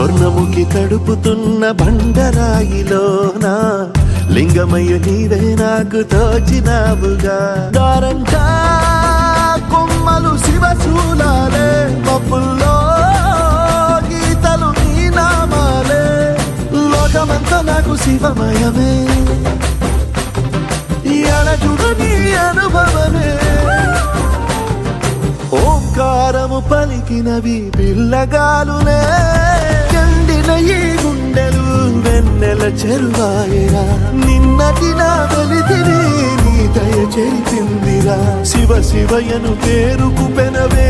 స్వర్ణముఖి తడుపుతున్న బండరాయిలోన? లింగమయ్య నీవే నాకు తోచినావుగా. దారంతా కొమ్మలు శివశూలాలే మబ్బుల్లో గీతలు నీ నామాలే. లోకమంతా నాకు శివమయమే. ఎడజుడు నీ అనుభవమే. ఓంకారము పలికినవి పిల్లగాలులే. వెన్నెల చెరువాయరా నిన్నటి నా వెలితిని నీ దయ చెరిపిందిరా. శివ శివయను పేరుకు పెనవే